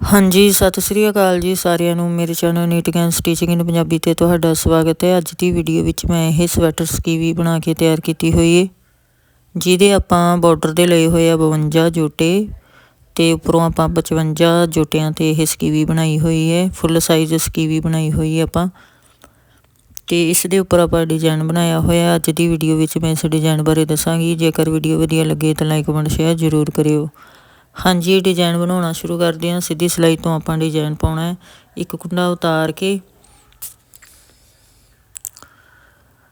ਹਾਂਜੀ, ਸਤਿ ਸ੍ਰੀ ਅਕਾਲ ਜੀ ਸਾਰਿਆਂ ਨੂੰ। ਮੇਰੇ channel neat gain stitching in Punjabi ਤੇ ਤੁਹਾਡਾ ਸਵਾਗਤ ਹੈ। ਅੱਜ ਦੀ ਵੀਡੀਓ ਵਿੱਚ ਮੈਂ ਇਹ ਸਵੈਟਰ ਸਕੀਵੀ ਬਣਾ ਕੇ ਤਿਆਰ ਕੀਤੀ ਹੋਈ ਹੈ ਜਿਹਦੇ ਆਪਾਂ ਬਾਰਡਰ ਦੇ ਲਏ ਹੋਏ ਆ 52 ਜੋਟੇ ਤੇ ਉੱਪਰੋਂ ਆਪਾਂ 55 ਜੋਟਿਆਂ ਤੇ ਇਹ ਸਕੀਵੀ ਬਣਾਈ ਹੋਈ ਹੈ ਫੁੱਲ ਸਾਈਜ਼ ਸਕੀਵੀ ਬਣਾਈ ਹੋਈ ਹੈ ਆਪਾਂ। ਤੇ ਇਸ ਦੇ ਉੱਪਰ ਆਪਾਂ ਡਿਜ਼ਾਈਨ ਬਣਾਇਆ ਹੋਇਆ। ਅੱਜ ਦੀ ਵੀਡੀਓ ਵਿੱਚ ਮੈਂ ਇਸ ਡਿਜ਼ਾਈਨ ਬਾਰੇ ਦੱਸਾਂਗੀ। ਜੇਕਰ ਵੀਡੀਓ ਵਧੀਆ ਲੱਗੇ ਤਾਂ ਲਾਈਕ ਕਮੈਂਟ ਸ਼ੇਅਰ ਜ਼ਰੂਰ ਕਰਿਓ। ਹਾਂਜੀ ਡਿਜ਼ਾਈਨ ਬਣਾਉਣਾ ਸ਼ੁਰੂ ਕਰਦੇ ਹਾਂ। ਸਿੱਧੀ ਸਿਲਾਈ ਤੋਂ ਆਪਾਂ ਡਿਜ਼ਾਈਨ ਪਾਉਣਾ ਹੈ। ਇੱਕ ਕੁੰਡਾ ਉਤਾਰ ਕੇ,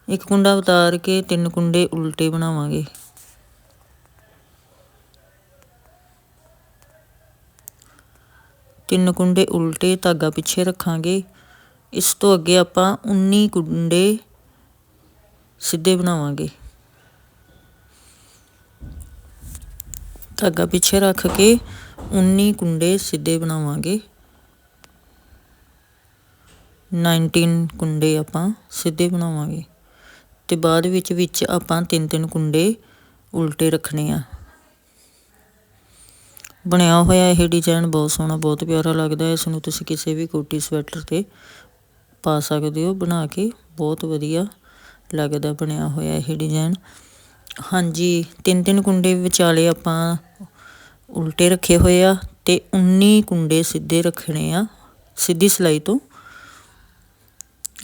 ਇੱਕ ਕੁੰਡਾ ਉਤਾਰ ਕੇ ਤਿੰਨ ਕੁੰਡੇ ਉਲਟੇ ਬਣਾਵਾਂਗੇ। ਤਿੰਨ ਕੁੰਡੇ ਉਲਟੇ ਧਾਗਾ ਪਿੱਛੇ ਰੱਖਾਂਗੇ। ਇਸ ਤੋਂ ਅੱਗੇ ਆਪਾਂ 19 ਕੁੰਡੇ ਸਿੱਧੇ ਬਣਾਵਾਂਗੇ। ਧਾਗਾ ਪਿੱਛੇ ਰੱਖ ਕੇ 19 ਕੁੰਡੇ ਸਿੱਧੇ ਬਣਾਵਾਂਗੇ। 19 ਕੁੰਡੇ ਆਪਾਂ ਸਿੱਧੇ ਬਣਾਵਾਂਗੇ ਤੇ ਬਾਅਦ ਵਿੱਚ ਵਿੱਚ ਆਪਾਂ ਤਿੰਨ ਤਿੰਨ ਕੁੰਡੇ ਉਲਟੇ ਰੱਖਣੇ ਆ। ਬਣਿਆ ਹੋਇਆ ਇਹ ਡਿਜ਼ਾਈਨ ਬਹੁਤ ਸੋਹਣਾ, ਬਹੁਤ ਪਿਆਰਾ ਲੱਗਦਾ। ਹੈ ਇਸ ਨੂੰ ਤੁਸੀਂ ਕਿਸੇ ਵੀ ਕੋਟੀ ਸਵੈਟਰ ਤੇ ਪਾ ਸਕਦੇ ਹੋ, ਬਣਾ ਕੇ ਬਹੁਤ ਵਧੀਆ ਲੱਗਦਾ ਬਣਿਆ ਹੋਇਆ ਇਹ ਡਿਜ਼ਾਈਨ ਹਾਂਜੀ, ਤਿੰਨ ਤਿੰਨ ਕੁੰਡੇ ਵਿਚਾਲੇ ਆਪਾਂ ਉਲਟੇ ਰੱਖੇ ਹੋਏ ਆ ਤੇ 19 ਕੁੰਡੇ ਸਿੱਧੇ ਰੱਖਣੇ ਆ, ਸਿੱਧੀ ਸਲਾਈ ਤੋਂ।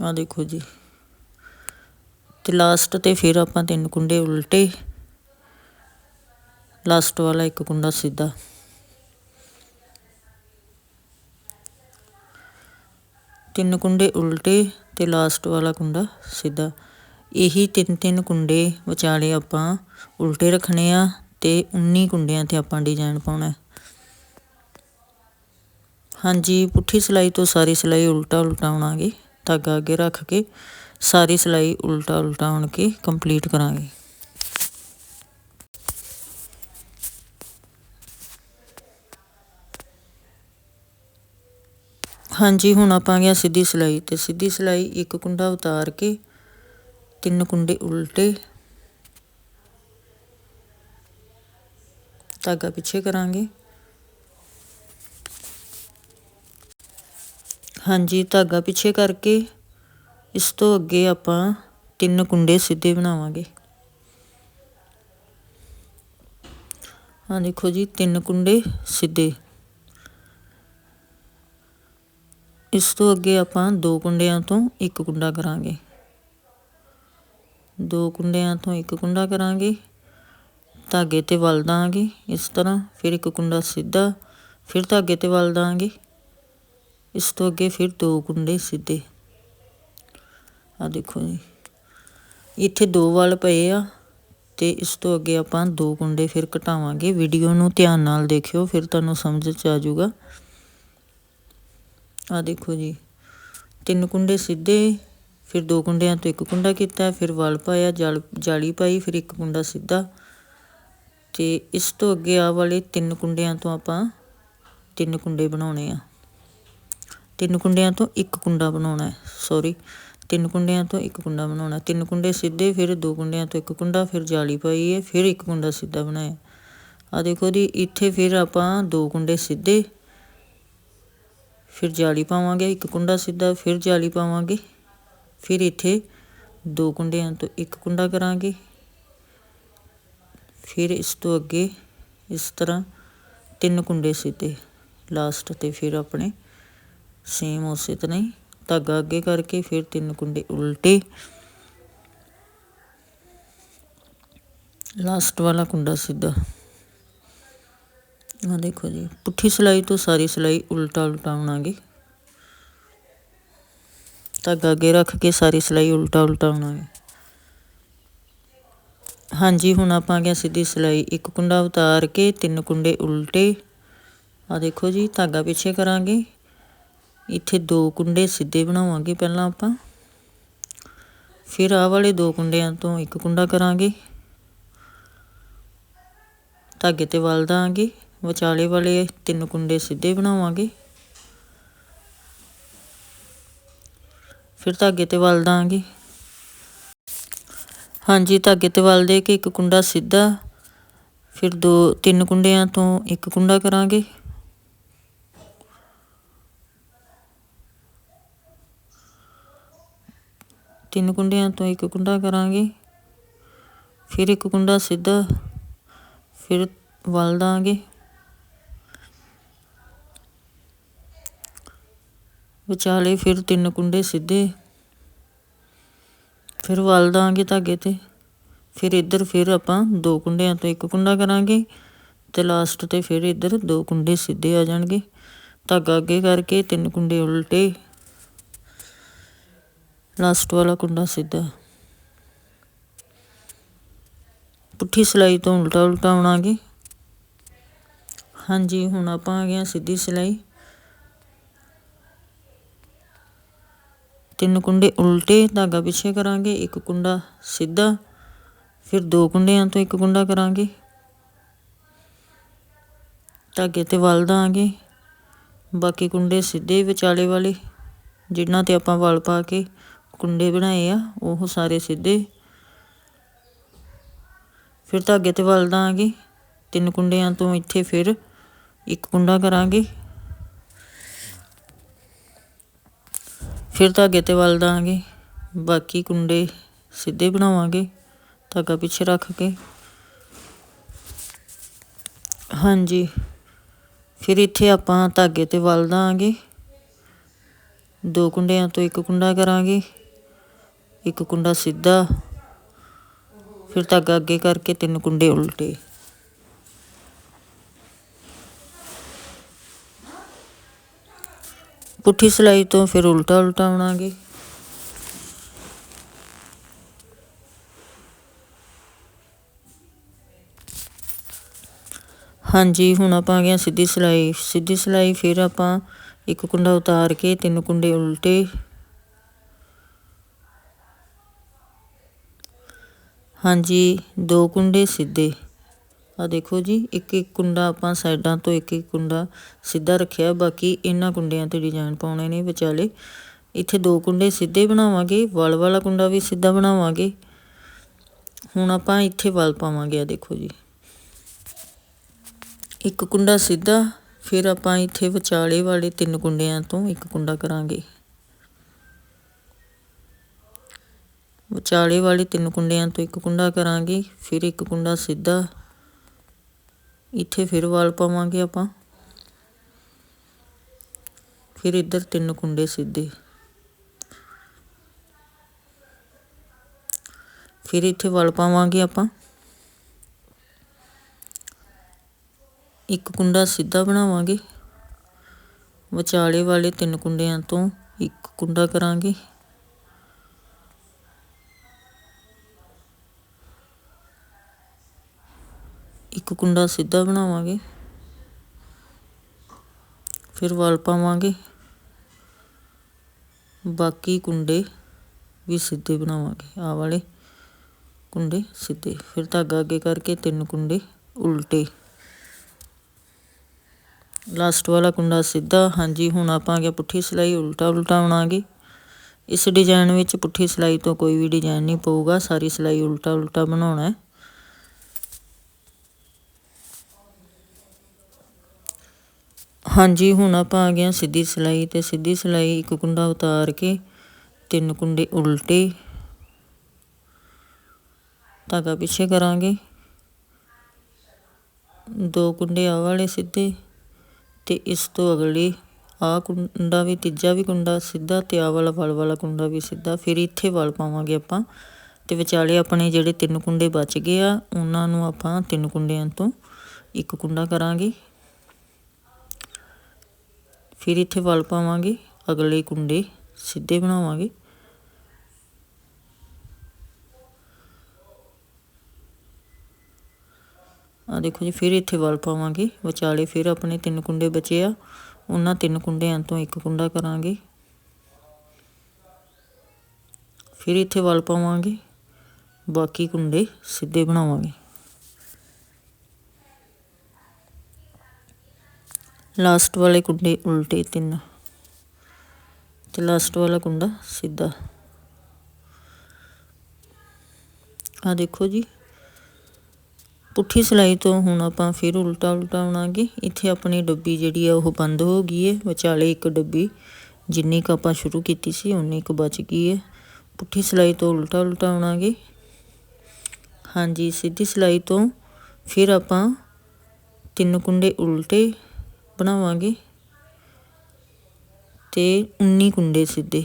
ਆ ਦੇਖੋ ਜੀ। ਤੇ ਲਾਸਟ ਤੇ ਫਿਰ ਆਪਾਂ ਤਿੰਨ ਕੁੰਡੇ ਉਲਟੇ। ਲਾਸਟ ਵਾਲਾ ਇੱਕ ਕੁੰਡਾ ਸਿੱਧਾ। ਤਿੰਨ ਕੁੰਡੇ ਉਲਟੇ ਤੇ ਲਾਸਟ ਵਾਲਾ ਕੁੰਡਾ ਸਿੱਧਾ। ਇਹੀ ਤਿੰਨ ਤਿੰਨ ਕੁੰਡੇ ਵਿਚਾਲੇ ਆਪਾਂ ਉਲਟੇ ਰੱਖਣੇ ਆ। ਤੇ 19 ਕੁੰਡਿਆਂ ਤੇ ਆਪਾਂ ਡਿਜ਼ਾਈਨ ਪਾਉਣਾ ਹਾਂਜੀ, ਪੁੱਠੀ ਸਿਲਾਈ ਤੋਂ ਸਾਰੀ ਸਿਲਾਈ ਉਲਟਾ ਉਲਟਾਉਣਾਗੇ ਧਾਗਾ ਅੱਗੇ ਰੱਖ ਕੇ ਸਾਰੀ ਸਿਲਾਈ ਉਲਟਾ ਉਲਟਾਉਣ ਕੇ ਕੰਪਲੀਟ ਕਰਾਂਗੇ। ਹਾਂਜੀ, ਹੁਣ ਆਪਾਂ ਗਿਆ ਸਿੱਧੀ ਸਿਲਾਈ ਤੇ ਸਿੱਧੀ ਸਿਲਾਈ ਇੱਕ ਕੁੰਡਾ ਉਤਾਰ ਕੇ ਤਿੰਨ ਕੁੰਡੇ ਉਲਟੇ ਧਾਗਾ ਪਿੱਛੇ ਕਰਾਂਗੇ। ਹਾਂਜੀ, ਧਾਗਾ ਪਿੱਛੇ ਕਰਕੇ ਇਸ ਤੋਂ ਅੱਗੇ ਆਪਾਂ ਤਿੰਨ ਕੁੰਡੇ ਸਿੱਧੇ ਬਣਾਵਾਂਗੇ। ਹਾਂ ਦੇਖੋ ਜੀ, ਤਿੰਨ ਕੁੰਡੇ ਸਿੱਧੇ। ਇਸ ਤੋਂ ਅੱਗੇ ਆਪਾਂ ਦੋ ਕੁੰਡਿਆਂ ਤੋਂ ਇੱਕ ਕੁੰਡਾ ਕਰਾਂਗੇ। ਦੋ ਕੁੰਡਿਆਂ ਤੋਂ ਇੱਕ ਕੁੰਡਾ ਕਰਾਂਗੇ। ਧਾਗੇ ਤੇ ਵਲ ਦਾਂਗੇ ਇਸ ਤਰ੍ਹਾਂ, ਫਿਰ ਇੱਕ ਕੁੰਡਾ ਸਿੱਧਾ, ਫਿਰ ਧਾਗੇ ਤੇ ਵਲ ਦਾਂਗੇ। ਇਸ ਤੋਂ ਅੱਗੇ ਫਿਰ ਦੋ ਕੁੰਡੇ ਸਿੱਧੇ। ਆ ਦੇਖੋ ਜੀ, ਇੱਥੇ ਦੋ ਵਲ ਪਏ ਆ ਤੇ ਇਸ ਤੋਂ ਅੱਗੇ ਆਪਾਂ ਦੋ ਕੁੰਡੇ ਫਿਰ ਘਟਾਵਾਂਗੇ ਵੀਡੀਓ ਨੂੰ ਧਿਆਨ ਨਾਲ ਦੇਖਿਓ, ਫਿਰ ਤੁਹਾਨੂੰ ਸਮਝ ਚ ਆ ਜਾਊਗਾ। ਆ ਦੇਖੋ ਜੀ, ਤਿੰਨ ਕੁੰਡੇ ਸਿੱਧੇ, ਫਿਰ ਦੋ ਕੁੰਡਿਆਂ ਤੋਂ ਇੱਕ ਕੁੰਡਾ ਕੀਤਾ, ਫਿਰ ਵਲ ਪਾਇਆ ਜਾਲੀ ਪਾਈ, ਫਿਰ ਇੱਕ ਕੁੰਡਾ ਸਿੱਧਾ। ਤੇ ਇਸ ਤੋਂ ਅੱਗੇ ਆ ਵਾਲੇ ਤਿੰਨ ਕੁੰਡਿਆਂ ਤੋਂ ਆਪਾਂ ਤਿੰਨ ਕੁੰਡੇ ਬਣਾਉਣੇ ਆ। ਤਿੰਨ ਕੁੰਡਿਆਂ ਤੋਂ ਇੱਕ ਕੁੰਡਾ ਬਣਾਉਣਾ ਹੈ ਸੌਰੀ ਤਿੰਨ ਕੁੰਡਿਆਂ ਤੋਂ ਇੱਕ ਕੁੰਡਾ ਬਣਾਉਣਾ ਤਿੰਨ ਕੁੰਡੇ ਸਿੱਧੇ, ਫਿਰ ਦੋ ਕੁੰਡਿਆਂ ਤੋਂ ਇੱਕ ਕੁੰਡਾ, ਫਿਰ ਜਾਲੀ ਪਾਈ ਹੈ, ਫਿਰ ਇੱਕ ਕੁੰਡਾ ਸਿੱਧਾ ਬਣਾਇਆ ਆ ਦੇਖੋ ਜੀ, ਇੱਥੇ ਫਿਰ ਆਪਾਂ ਦੋ ਕੁੰਡੇ ਸਿੱਧੇ, ਫਿਰ ਜਾਲੀ ਪਾਵਾਂਗੇ, ਇੱਕ ਕੁੰਡਾ ਸਿੱਧਾ, ਫਿਰ ਜਾਲੀ ਪਾਵਾਂਗੇ, ਫਿਰ ਇੱਥੇ ਦੋ ਕੁੰਡਿਆਂ ਤੋਂ ਇੱਕ ਕੁੰਡਾ ਕਰਾਂਗੇ। ਫਿਰ ਇਸ ਤੋਂ ਅੱਗੇ ਇਸ ਤਰ੍ਹਾਂ ਤਿੰਨ ਕੁੰਡੇ ਸਿੱਧੇ ਲਾਸਟ ਤੇ ਫਿਰ ਆਪਣੇ ਸੇਮ ਉਸੇ ਤਰ੍ਹਾਂ ਹੀ ਧਾਗਾ ਅੱਗੇ ਕਰਕੇ ਫਿਰ ਤਿੰਨ ਕੁੰਡੇ ਉਲਟੇ। ਲਾਸਟ ਵਾਲਾ ਕੁੰਡਾ ਸਿੱਧਾ। ਆ ਦੇਖੋ ਜੀ, ਪੁੱਠੀ ਸਲਾਈ ਤੋਂ ਸਾਰੀ ਸਲਾਈ ਉਲਟਾ ਉਲਟਾਉਣਾਗੇ ਧਾਗਾ ਅੱਗੇ ਰੱਖ ਕੇ ਸਾਰੀ ਸਲਾਈ ਉਲਟਾ ਉਲਟਾਉਣਾਗੇ ਹਾਂਜੀ, ਹੁਣ ਆਪਾਂ ਗਿਆ ਸਿੱਧੀ ਸਿਲਾਈ। ਇੱਕ ਕੁੰਡਾ ਉਤਾਰ ਕੇ ਤਿੰਨ ਕੁੰਡੇ ਉਲਟੇ। ਆ ਦੇਖੋ ਜੀ, ਧਾਗਾ ਪਿੱਛੇ ਕਰਾਂਗੇ। ਇੱਥੇ ਦੋ ਕੁੰਡੇ ਸਿੱਧੇ ਬਣਾਵਾਂਗੇ ਪਹਿਲਾਂ ਆਪਾਂ। ਫਿਰ ਆਹ ਵਾਲੇ ਦੋ ਕੁੰਡਿਆਂ ਤੋਂ ਇੱਕ ਕੁੰਡਾ ਕਰਾਂਗੇ। ਧਾਗੇ ਤੇ ਵਲ ਦਾਂਗੇ। ਵਿਚਾਲੇ ਵਾਲੇ ਤਿੰਨ ਕੁੰਡੇ ਸਿੱਧੇ ਬਣਾਵਾਂਗੇ। ਫਿਰ ਧਾਗੇ ਤੇ ਵਲ ਦਾਂਗੇ। ਹਾਂਜੀ, ਧਾਗੇ ਤੇ ਵੱਲ ਦੇ ਕੇ ਇੱਕ ਕੁੰਡਾ ਸਿੱਧਾ, ਫਿਰ ਦੋ, ਤਿੰਨ ਕੁੰਡਿਆਂ ਤੋਂ ਇੱਕ ਕੁੰਡਾ ਕਰਾਂਗੇ। ਤਿੰਨ ਕੁੰਡਿਆਂ ਤੋਂ ਇੱਕ ਕੁੰਡਾ ਕਰਾਂਗੇ। ਫਿਰ ਇੱਕ ਕੁੰਡਾ ਸਿੱਧਾ, ਫਿਰ ਵਲ ਦਾਂਗੇ। ਵਿਚਾਲੇ ਫਿਰ ਤਿੰਨ ਕੁੰਡੇ ਸਿੱਧੇ। ਫਿਰ ਵਲ ਦਾਂਗੇ ਧਾਗੇ ਤੇ। ਫਿਰ ਇੱਧਰ ਫਿਰ ਆਪਾਂ ਦੋ ਕੁੰਡਿਆਂ ਤੋਂ ਇੱਕ ਕੁੰਡਾ ਕਰਾਂਗੇ ਤੇ ਲਾਸਟ ਤੇ ਫਿਰ ਇੱਧਰ ਦੋ ਕੁੰਡੇ ਸਿੱਧੇ ਆ ਜਾਣਗੇ। ਧਾਗਾ ਅੱਗੇ ਕਰਕੇ ਤਿੰਨ ਕੁੰਡੇ ਉਲਟੇ। ਲਾਸਟ ਵਾਲਾ ਕੁੰਡਾ ਸਿੱਧਾ। ਪੁੱਠੀ ਸਿਲਾਈ ਤੋਂ ਉਲਟਾ ਉਲਟਾ ਆਉਣਾਗੇ। ਹਾਂਜੀ, ਹੁਣ ਆਪਾਂ ਆ ਗਏ ਹਾਂ ਸਿੱਧੀ ਸਿਲਾਈ। ਤਿੰਨ ਕੁੰਡੇ ਉਲਟੇ ਧਾਗਾ ਪਿੱਛੇ ਕਰਾਂਗੇ, ਇੱਕ ਕੁੰਡਾ ਸਿੱਧਾ, ਫਿਰ ਦੋ ਕੁੰਡਿਆਂ ਤੋਂ ਇੱਕ ਕੁੰਡਾ ਕਰਾਂਗੇ। ਧਾਗੇ ਤੇ ਵਲ ਦਾਂਗੇ। ਬਾਕੀ ਕੁੰਡੇ ਸਿੱਧੇ ਵਿਚਾਲੇ ਵਾਲੇ, ਜਿਨ੍ਹਾਂ ਤੇ ਆਪਾਂ ਵਲ ਪਾ ਕੇ ਕੁੰਡੇ ਬਣਾਏ ਆ, ਉਹ ਸਾਰੇ ਸਿੱਧੇ। ਫਿਰ ਧਾਗੇ ਤੇ ਵਲ ਦਾਂਗੇ। ਤਿੰਨ ਕੁੰਡਿਆਂ ਤੋਂ ਇੱਥੇ ਫਿਰ ਇੱਕ ਕੁੰਡਾ ਕਰਾਂਗੇ। ਫਿਰ ਧਾਗੇ ਤੇ ਵਲ ਦਾਂਗੇ। ਬਾਕੀ ਕੁੰਡੇ ਸਿੱਧੇ ਬਣਾਵਾਂਗੇ, ਧਾਗਾ ਪਿੱਛੇ ਰੱਖ ਕੇ। ਹਾਂਜੀ, ਫਿਰ ਇੱਥੇ ਆਪਾਂ ਧਾਗੇ ਤੇ ਵਲ ਦਾਂਗੇ। ਦੋ ਕੁੰਡਿਆਂ ਤੋਂ ਇੱਕ ਕੁੰਡਾ ਕਰਾਂਗੇ, ਇੱਕ ਕੁੰਡਾ ਸਿੱਧਾ। ਫਿਰ ਧਾਗਾ ਅੱਗੇ ਕਰਕੇ ਤਿੰਨ ਕੁੰਡੇ ਉਲਟੇ। ਪੁੱਠੀ ਸਿਲਾਈ ਤੋਂ ਫਿਰ ਉਲਟਾ ਉਲਟਾ ਆਉਣਾਗੇ ਹਾਂਜੀ, ਹੁਣ ਆਪਾਂ ਆ ਗਏ ਹਾਂ ਸਿੱਧੀ ਸਿਲਾਈ। ਸਿੱਧੀ ਸਿਲਾਈ ਫਿਰ ਆਪਾਂ ਇੱਕ ਕੁੰਡਾ ਉਤਾਰ ਕੇ ਤਿੰਨ ਕੁੰਡੇ ਉਲਟੇ। ਹਾਂਜੀ, ਦੋ ਕੁੰਡੇ ਸਿੱਧੇ। ਆ ਦੇਖੋ ਜੀ, ਇੱਕ ਇੱਕ ਕੁੰਡਾ ਆਪਾਂ ਸਾਈਡਾਂ ਤੋਂ ਇੱਕ ਇੱਕ ਕੁੰਡਾ ਸਿੱਧਾ ਰੱਖਿਆ, ਬਾਕੀ ਇਹਨਾਂ ਕੁੰਡਿਆਂ ਤੇ ਡਿਜ਼ਾਈਨ ਪਾਉਣੇ ਨੇ ਵਿਚਾਲੇ। ਇੱਥੇ ਦੋ ਕੁੰਡੇ ਸਿੱਧੇ ਬਣਾਵਾਂਗੇ, ਵਲ ਵਾਲਾ ਕੁੰਡਾ ਵੀ ਸਿੱਧਾ ਬਣਾਵਾਂਗੇ। ਹੁਣ ਆਪਾਂ ਇੱਥੇ ਵਲ ਪਾਵਾਂਗੇ ਆ ਦੇਖੋ ਜੀ। ਇੱਕ ਕੁੰਡਾ ਸਿੱਧਾ, ਫਿਰ ਆਪਾਂ ਇੱਥੇ ਵਿਚਾਲੇ ਵਾਲੇ ਤਿੰਨ ਕੁੰਡਿਆਂ ਤੋਂ ਇੱਕ ਕੁੰਡਾ ਕਰਾਂਗੇ। ਵਿਚਾਲੇ ਵਾਲੇ ਤਿੰਨ ਕੁੰਡਿਆਂ ਤੋਂ ਇੱਕ ਕੁੰਡਾ ਕਰਾਂਗੇ, ਫਿਰ ਇੱਕ ਕੁੰਡਾ ਸਿੱਧਾ ਇੱਥੇ ਫਿਰ ਵਾਲ ਪਾਵਾਂਗੇ ਆਪਾਂ। ਫਿਰ ਇੱਧਰ ਤਿੰਨ ਕੁੰਡੇ ਸਿੱਧੇ। ਫਿਰ ਇੱਥੇ ਵਲ ਪਾਵਾਂਗੇ ਆਪਾਂ। ਇੱਕ ਕੁੰਡਾ ਸਿੱਧਾ ਬਣਾਵਾਂਗੇ। ਵਿਚਾਲੇ ਵਾਲੇ ਤਿੰਨ ਕੁੰਡਿਆਂ ਤੋਂ ਇੱਕ ਕੁੰਡਾ ਕਰਾਂਗੇ। ਇੱਕ ਕੁੰਡਾ ਸਿੱਧਾ ਬਣਾਵਾਂਗੇ। ਫਿਰ ਵਲ ਪਾਵਾਂਗੇ। ਬਾਕੀ ਕੁੰਡੇ ਵੀ ਸਿੱਧੇ ਬਣਾਵਾਂਗੇ। ਆ ਵਾਲੇ ਕੁੰਡੇ ਸਿੱਧੇ। ਫਿਰ ਧਾਗਾ ਅੱਗੇ ਕਰਕੇ ਤਿੰਨ ਕੁੰਡੇ ਉਲਟੇ। ਲਾਸਟ ਵਾਲਾ ਕੁੰਡਾ ਸਿੱਧਾ। ਹਾਂਜੀ, ਹੁਣ ਆਪਾਂ ਆ ਗਿਆ ਪੁੱਠੀ ਸਿਲਾਈ, ਉਲਟਾ ਉਲਟਾ ਬਣਾਗੇ ਇਸ ਡਿਜ਼ਾਈਨ ਵਿੱਚ ਪੁੱਠੀ ਸਿਲਾਈ ਤੋਂ ਕੋਈ ਵੀ ਡਿਜ਼ਾਈਨ ਨਹੀਂ ਪਊਗਾ। ਸਾਰੀ ਸਿਲਾਈ ਉਲਟਾ ਉਲਟਾ ਬਣਾਉਣਾ ਹੈ। ਹਾਂਜੀ, ਹੁਣ ਆਪਾਂ ਆ ਗਏ ਸਿੱਧੀ ਸਿਲਾਈ ਤੇ ਸਿੱਧੀ ਸਿਲਾਈ ਇੱਕ ਕੁੰਡਾ ਉਤਾਰ ਕੇ, ਤਿੰਨ ਕੁੰਡੇ ਉਲਟੇ। ਧਾਗਾ ਪਿੱਛੇ ਕਰਾਂਗੇ। ਦੋ ਕੁੰਡੇ ਆ ਵਾਲੇ ਸਿੱਧੇ ਤੇ ਇਸ ਤੋਂ ਅਗਲੇ ਆ ਕੁੰਡਾ ਵੀ, ਤੀਜਾ ਵੀ ਕੁੰਡਾ ਸਿੱਧਾ ਤੇ ਆ ਵਾਲਾ ਵਲ ਵਾਲਾ ਕੁੰਡਾ ਵੀ ਸਿੱਧਾ, ਫਿਰ ਇੱਥੇ ਵਲ ਪਾਵਾਂਗੇ ਆਪਾਂ। ਤੇ ਵਿਚਾਲੇ ਆਪਣੇ ਜਿਹੜੇ ਤਿੰਨ ਕੁੰਡੇ ਬਚ ਗਏ ਆ, ਉਹਨਾਂ ਨੂੰ ਆਪਾਂ ਤਿੰਨ ਕੁੰਡਿਆਂ ਤੋਂ ਇੱਕ ਕੁੰਡਾ ਕਰਾਂਗੇ। ਫਿਰ ਇੱਥੇ ਵਲ ਪਾਵਾਂਗੇ, ਅਗਲੇ ਕੁੰਡੇ ਸਿੱਧੇ ਬਣਾਵਾਂਗੇ। ਆ ਦੇਖੋ ਜੀ, ਫਿਰ ਇੱਥੇ ਵਲ ਪਾਵਾਂਗੇ। ਵਿਚਾਲੇ ਫਿਰ ਆਪਣੇ ਤਿੰਨ ਕੁੰਡੇ ਬਚੇ ਆ। ਉਹਨਾਂ ਤਿੰਨ ਕੁੰਡਿਆਂ ਤੋਂ ਇੱਕ ਕੁੰਡਾ ਕਰਾਂਗੇ। ਫਿਰ ਇੱਥੇ ਵਲ ਪਾਵਾਂਗੇ। ਬਾਕੀ ਕੁੰਡੇ ਸਿੱਧੇ ਬਣਾਵਾਂਗੇ। ਲਾਸਟ ਵਾਲੇ ਕੁੰਡੇ ਉਲਟੇ ਤਿੰਨ। ਤੇ ਲਾਸਟ ਵਾਲਾ ਕੁੰਡਾ ਸਿੱਧਾ। ਆ ਦੇਖੋ ਜੀ। ਪੁੱਠੀ ਸਿਲਾਈ ਤੋਂ ਹੁਣ ਆਪਾਂ ਫਿਰ ਉਲਟਾ ਉਲਟਾ ਬਣਾਂਗੇ ਇੱਥੇ ਆਪਣੀ ਡੱਬੀ ਜਿਹੜੀ ਆ ਉਹ ਬੰਦ ਹੋ ਗਈ ਹੈ ਵਿਚਾਲੇ ਇੱਕ ਡੱਬੀ। ਜਿੰਨੀ ਕ ਆਪਾਂ ਸ਼ੁਰੂ ਕੀਤੀ ਸੀ ਉਨੀ ਕ ਬਚ ਗਈ ਹੈ ਪੁੱਠੀ ਸਿਲਾਈ ਤੋਂ ਉਲਟਾ ਉਲਟਾ ਆਉਣਾਗੇ। ਹਾਂਜੀ, ਸਿੱਧੀ ਸਿਲਾਈ ਤੋਂ ਫਿਰ ਆਪਾਂ ਤਿੰਨ ਕੁੰਡੇ ਉਲਟੇ ਬਣਾਵਾਂਗੇ। ਤੇ 19 ਕੁੰਡੇ ਸਿੱਧੇ।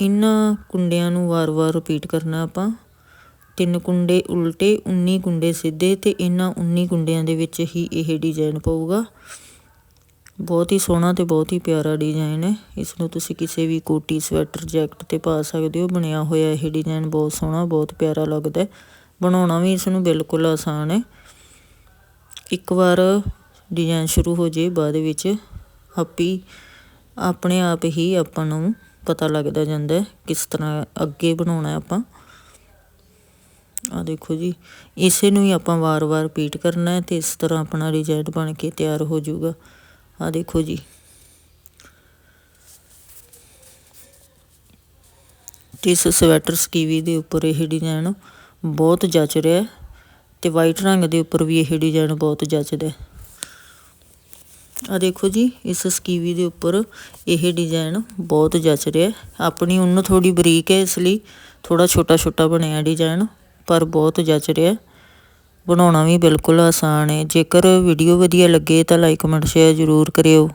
ਇਹਨਾਂ ਕੁੰਡਿਆਂ ਨੂੰ ਵਾਰ-ਵਾਰ ਰਿਪੀਟ ਕਰਨਾ ਆਪਾਂ। ਤਿੰਨ ਕੁੰਡੇ ਉਲਟੇ 19 ਕੁੰਡੇ ਸਿੱਧੇ ਤੇ ਇਹਨਾਂ 19 ਕੁੰਡਿਆਂ ਦੇ ਵਿੱਚ ਹੀ ਇਹ ਡਿਜ਼ਾਈਨ ਪਊਗਾ। ਬਹੁਤ ਹੀ ਸੋਹਣਾ ਤੇ ਬਹੁਤ ਹੀ ਪਿਆਰਾ ਡਿਜ਼ਾਈਨ ਹੈ। ਇਸ ਨੂੰ ਤੁਸੀਂ ਕਿਸੇ ਵੀ ਕੋਟੀ, ਸਵੈਟਰ, ਜੈਕਟ ਤੇ ਪਾ ਸਕਦੇ ਹੋ। ਬਣਿਆ ਹੋਇਆ ਇਹ ਡਿਜ਼ਾਈਨ ਬਹੁਤ ਸੋਹਣਾ, ਬਹੁਤ ਪਿਆਰਾ ਲੱਗਦਾ ਹੈ। ਬਣਾਉਣਾ ਵੀ ਇਸ ਨੂੰ ਬਿਲਕੁਲ ਆਸਾਨ ਹੈ। ਇੱਕ ਵਾਰ ਡਿਜ਼ਾਈਨ ਸ਼ੁਰੂ ਹੋ ਜੇ ਬਾਅਦ ਵਿੱਚ, ਆਪੀ ਆਪਣੇ ਆਪ ਹੀ ਆਪਾਂ ਨੂੰ ਪਤਾ ਲੱਗਦਾ ਜਾਂਦਾ ਕਿਸ ਤਰ੍ਹਾਂ ਅੱਗੇ ਬਣਾਉਣਾ ਆਪਾਂ। ਆ ਦੇਖੋ ਜੀ, ਇਸੇ ਨੂੰ ਹੀ ਆਪਾਂ ਵਾਰ-ਵਾਰ ਰਿਪੀਟ ਕਰਨਾ ਹੈ ਤੇ ਇਸ ਤਰ੍ਹਾਂ ਆਪਣਾ ਡਿਜ਼ਾਈਨ ਬਣ ਕੇ ਤਿਆਰ ਹੋ ਜਾਊਗਾ। ਆ ਦੇਖੋ ਜੀ। ਤੇ ਇਸ ਸਵੈਟਰ ਸਕੀਵੀ ਦੇ ਉੱਪਰ ਇਹ ਡਿਜ਼ਾਈਨ ਬਹੁਤ ਜੱਚ ਰਿਹਾ ਹੈ। ਤੇ ਵਾਈਟ ਰੰਗ ਦੇ ਉੱਪਰ ਵੀ ਇਹ ਡਿਜ਼ਾਈਨ ਬਹੁਤ ਜੱਚਦਾ ਆ ਦੇਖੋ ਜੀ, ਇਸ ਸਕੀਵੀ ਦੇ ਉੱਪਰ ਇਹ ਡਿਜ਼ਾਈਨ ਬਹੁਤ ਜੱਚ ਰਿਹਾ ਆਪਣੀ ਉੱਨ ਥੋੜੀ ਬਰੀਕ ਹੈ, ਇਸ ਲਈ ਥੋੜਾ ਛੋਟਾ ਛੋਟਾ ਬਣਿਆ ਡਿਜ਼ਾਈਨ ਪਰ ਬਹੁਤ ਜੱਚ ਰਿਹਾ ਬਣਾਉਣਾ ਵੀ ਬਿਲਕੁਲ ਆਸਾਨ ਹੈ। ਜੇਕਰ ਵੀਡੀਓ ਵਧੀਆ ਲੱਗੇ ਤਾਂ ਲਾਈਕ ਕਮੈਂਟ ਸ਼ੇਅਰ ਜ਼ਰੂਰ ਕਰਿਓ।